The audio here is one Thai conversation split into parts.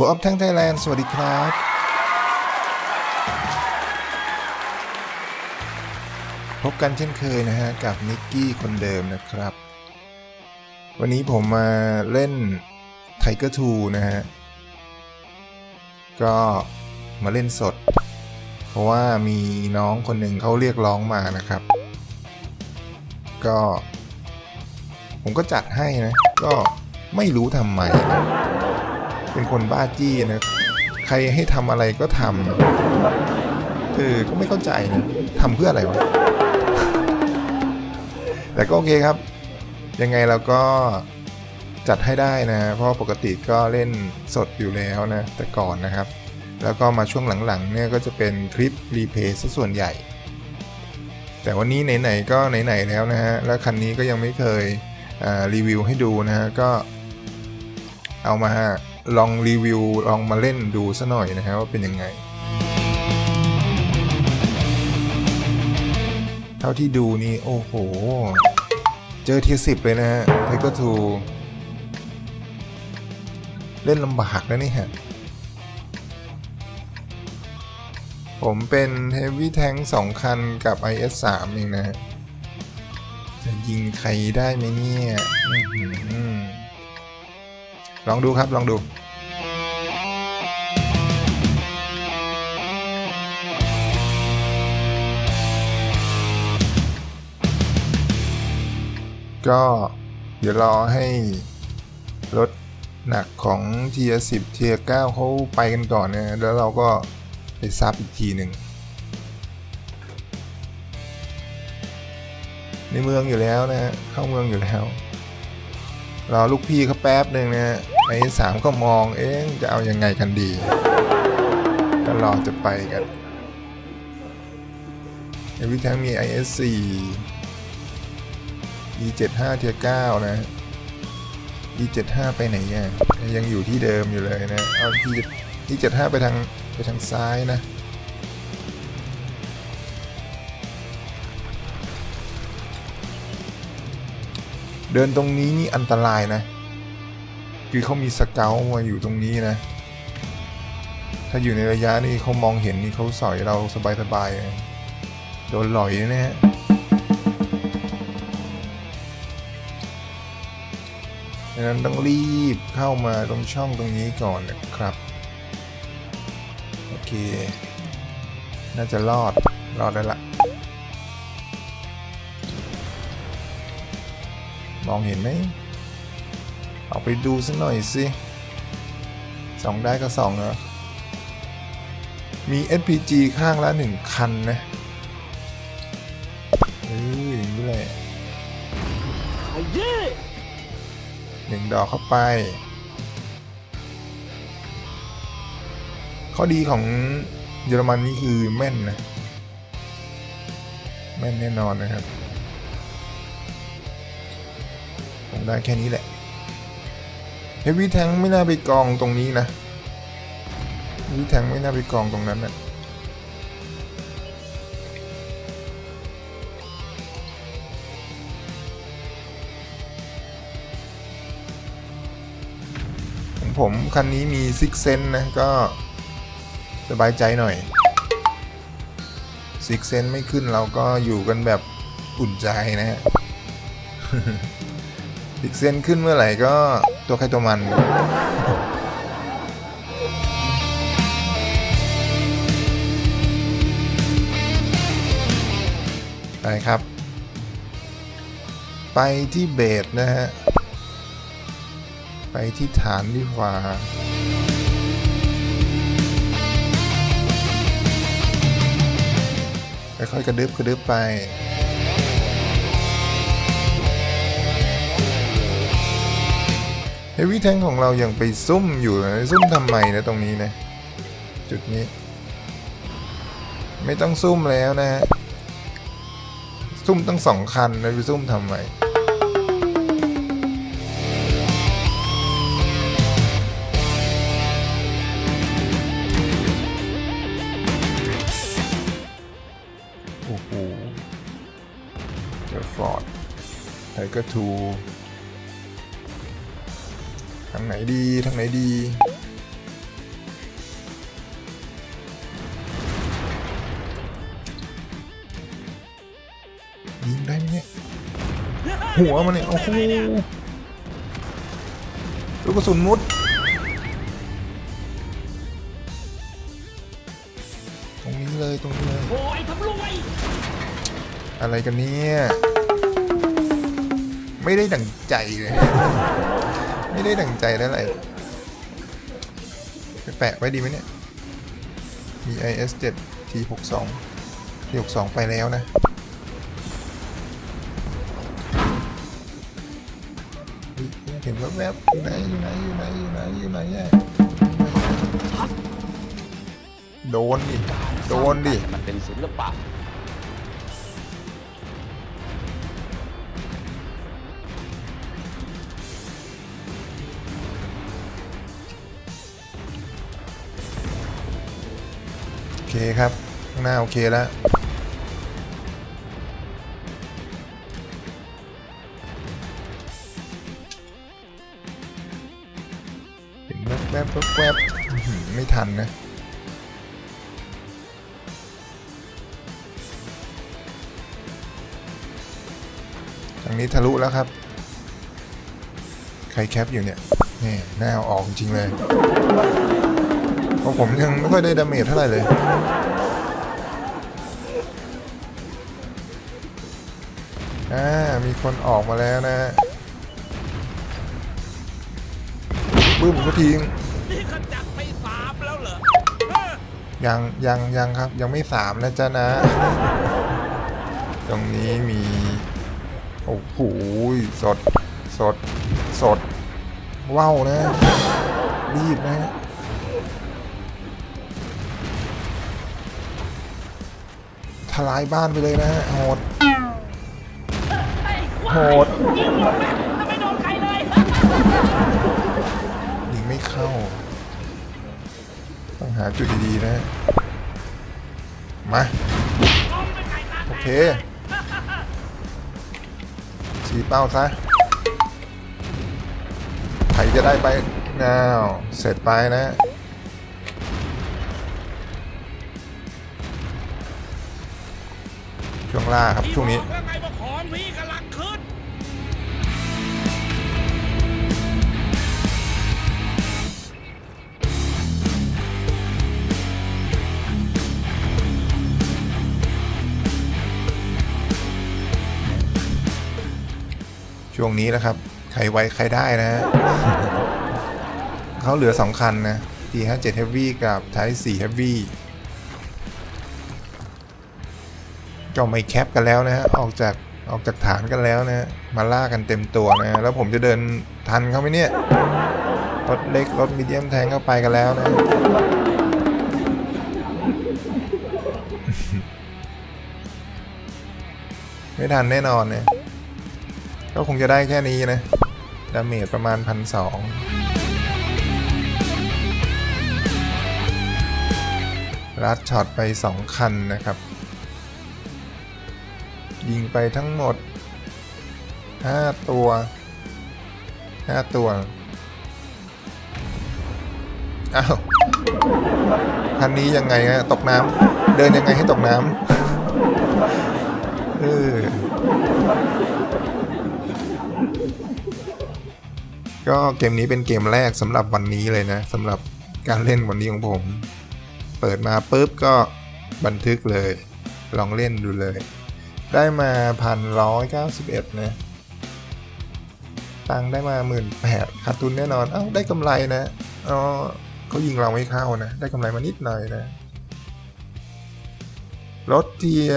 หัวออฟทั้งไทยแลนด์ สวัสดีครับพบกันเช่นเคยนะฮะ กับนิกกี้คนเดิมนะครับ วันนี้ผมมาเล่นไทเกอร์ทูนะฮะ ก็มาเล่นสด เพราะว่ามีน้องคนหนึ่งเขาเรียกร้องมานะครับ ก็ ผมก็จัดให้นะ ก็ไม่รู้ทำไมนะ เป็นคนบ้าจี้นะใครให้ทำอะไรก็ทำนะเออก็ไม่เข้าใจนะทำเพื่ออะไรวะแต่ก็โอเคครับ ยังไงเราก็จัดให้ได้นะ เพราะปกติก็เล่นสดอยู่แล้วนะ แต่ก่อนนะครับ แล้วก็มาช่วงหลังๆเนี่ยก็จะเป็นคลิปรีเพย์ซะส่วนใหญ่ แต่วันนี้ไหนๆก็ไหนๆแล้วนะฮะ แล้วคันนี้ก็ยังไม่เคยรีวิวให้ดูนะฮะ ก็เอามา ลองรีวิวลองมาเล่นดูซะหน่อยนะฮะว่าเป็นยังไง เท่าที่ดูนี่ โอ้โห เจอเทียสิบเลยนะฮะไทกอร์ทูเล่นลำบากแล้วนี่ฮะ ผมเป็น Heavy Tank 2คันกับ IS 3 เองนะฮะ จะยิงใครได้ไหมเนี่ย ลองดูครับ ลองดูก็เดี๋ยวรอให้รถหนักของเทียสิบเทียเก้าเขาไปกันก่อนนะแล้วเราก็ไปซับอีกทีหนึ่งในเมืองอยู่แล้วนะฮะเข้าเมืองอยู่แล้ว รอลูกพี่เขาแป๊บหนึ่งนะไอ้สามก็มองเอ๊ะจะเอายังไงกันดี ก็รอจะไปกันในวิทั้งมี IS4 E75 เทีย9นะ E75 ไปไหนอะยังอยู่ที่เดิมอยู่เลยนะเอา E75 ไปทางไปทางซ้ายนะ เดินตรงนี้นี่อันตรายนะ คือเขามีสเกลมาอยู่ตรงนี้นะ ถ้าอยู่ในระยะนี้เขามองเห็นนี่เขาสอยเราสบายๆเลยโดนหลอยนะฮะดังนั้นต้องรีบเข้ามาตรงช่องตรงนี้ก่อนนะครับ โอเค น่าจะรอด รอดได้ละ มองเห็นไหมออกไปดูสักหน่อยสิสองได้ก็สองเนาะมี SPG ข้างละหนึ่งคันนะเอออย่างนี้แหละหนึ่งดอกเข้าไป ข้อดีของเยอรมันนี่คือแม่นนะ แม่นแน่นอนนะครับ ได้แค่นี้แหละเฮฟวี่แทงไม่น่าไปกองตรงนี้นะเฮฟวี่แทงไม่น่าไปกองตรงนั้นนะของผมคันนี้มีซิกเซนนะ ก็สบายใจหน่อยซิกเซนไม่ขึ้นเราก็อยู่กันแบบอุ่นใจนะฮะ ซิกเซนขึ้นเมื่อไหร่ก็ตัวใครตัวมันไปครับ ไปที่เบสนะฮะ ไปที่ฐานดีกว่าค่อยๆกระดึบกระดึบไป เฮวี่แทงของเรายังไปซุ่มอยู่นะซุ่มทำไมนะตรงนี้นะ จุดนี้ ไม่ต้องซุ่มแล้วนะฮะซุ่มตั้งสองคันแล้วไปซุ่มทำไมโอ้โหเจอฟอร์ดไทเกอร์ทู ทางไหนดีทางไหนดี ยิงได้ไหมเนี่ย หัวมันเนี่ย โอ้โหลูกกระสุนมุด ตรงนี้เลยตรงนี้เลย โอ้ยทำรวย อะไรกันเนี่ย ไม่ได้ดั่งใจเลย ไม่ได้ดั่งใจได้อะไรไปแปะไว้ดีไหมเนี่ย มี IS 7 T 6 2 T 6 2 ไปแล้วนะ เห็นแวบๆอยู่ไหนอยู่ไหนอยู่ไหนอยู่ไหนอยู่ไหนอะโดนดิ โดนดิ มันเป็นศิลปะ เคครับข้างหน้าโอเคแล้วเห็นแวบแวบแวบแวบไม่ทันนะทางนี้ทะลุแล้วครับ ใครแคปอยู่เนี่ยนี่หน้าออกจริงเลย ราะผมยังไม่ค่อยได้ดาเมจเท่าไหร่เลยอ่ามีคนออกมาแล้วนะบึ้มก็ทิ้งนี่ขจัดไปสามแล้วเหรอยังยังยังครับยังไม่สามนะจ๊ะนะ ตรงนี้มี โอ้โหสด สด สดว้าวนะ รีบนะ ลายบ้านไปเลยนะโหดโหดยิงหมดไหมถ้าไม่โดนใครเลยยิงไม่เข้า ต้องหาจุดดีๆนะ มา โอเคชี้เป้าซะใครจะได้ไปน้าวเสร็จไปนะ ช่วงล่าครับช่วงนี้แล้วไงว่าของพี่กำลังขึ้นช่วงนี้นะครับ ใครไวใครได้นะฮะเขาเหลือสองคันนะ T57 Heavy กับ Type 4 Heavy ก็ไม่แคปกันแล้วนะฮะออกจากออกจากฐานกันแล้วนะมาล่ากันเต็มตัวนะแล้วผมจะเดินทันเขาไหมเนี่ยรถเล็กรถมีเดียมแทงเข้าไปกันแล้วนะไม่ทันแน่นอนเนี่ยก็คงจะได้แค่นี้นะดาเมจประมาณพันสองรัดช็อตไป 2 คันนะครับ ยิงไปทั้งหมด 5 ตัว 5 ตัว อ้าวคันนี้ยังไงฮะตกน้ำเดินยังไงให้ตกน้ำเออก็เกมนี้เป็นเกมแรกสำหรับวันนี้เลยนะสำหรับการเล่นวันนี้ของผม เปิดมาปุ๊บก็บันทึกเลย ลองเล่นดูเลย ได้มาพันร้อยเก้าสิบเอ็ดนะตังได้มาหมื่นแปดขาดทุนแน่นอน เอ้า ได้กำไรนะอ๋อเขายิงเราไม่เข้านะ ได้กำไรมานิดหน่อยนะ รถเทีย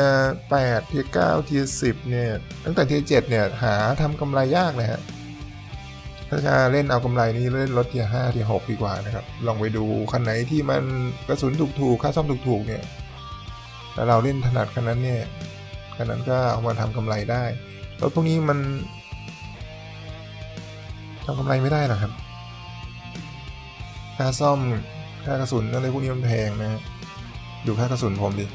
แปดเทียเก้าเทียสิบเนี่ย ตั้งแต่เทียเจ็ดเนี่ย หาทำกำไรยากเลยฮะ ถ้าจะเล่นเอากำไรนี้เล่นรถเทียห้าเทียหกดีกว่านะครับ ลองไปดูคันไหนที่มันกระสุนถูกๆ ค่าซ่อมถูกๆ เนี่ยแล้วเราเล่นถนัดคันนั้นเนี่ย คันนั้นก็เอามาทำกำไรได้ รถพวกนี้มันทำกำไรไม่ได้หรอกครับ ค่าซ่อม ค่ากระสุนอะไรพวกนี้มันแพงนะฮะดูค่ากระสุนผมดิ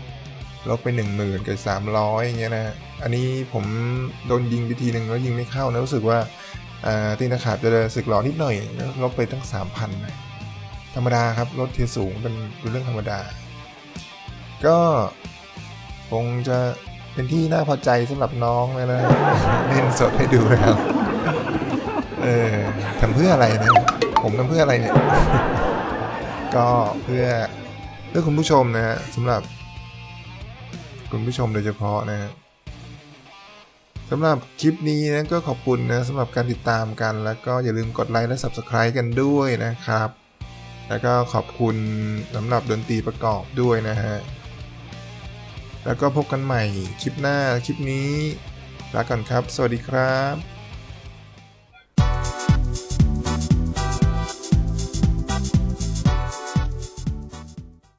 ลบไปหนึ่งหมื่นกับสามร้อยอย่างเงี้ยนะ อันนี้ผมโดนยิงไปทีหนึ่งแล้วยิงไม่เข้านะรู้สึกว่าอ่าตีนตะขาบจะสึกหลอนิดหน่อย ลบไปตั้งสามพันธรรมดาครับ รถเทียสูงเป็นเรื่องธรรมดา ก็คงจะ เป็นที่น่าพอใจสำหรับน้องเลยนะเล่นสดให้ดูแล้วเออทำเพื่ออะไรนะผมทำเพื่ออะไรเนี่ย ก็เพื่อเพื่อคุณผู้ชมนะฮะสำหรับ คุณผู้ชมโดยเฉพาะนะฮะสำหรับคลิปนี้นะก็ขอบคุณนะสำหรับการติดตามกัน แล้วก็อย่าลืมกดไลค์และ Subscribe กันด้วยนะครับ แล้วก็ขอบคุณสำหรับดนตรีประกอบด้วยนะฮะ แล้วก็พบกันใหม่คลิปหน้าคลิปนี้ลาก่อนครับ สวัสดีครับ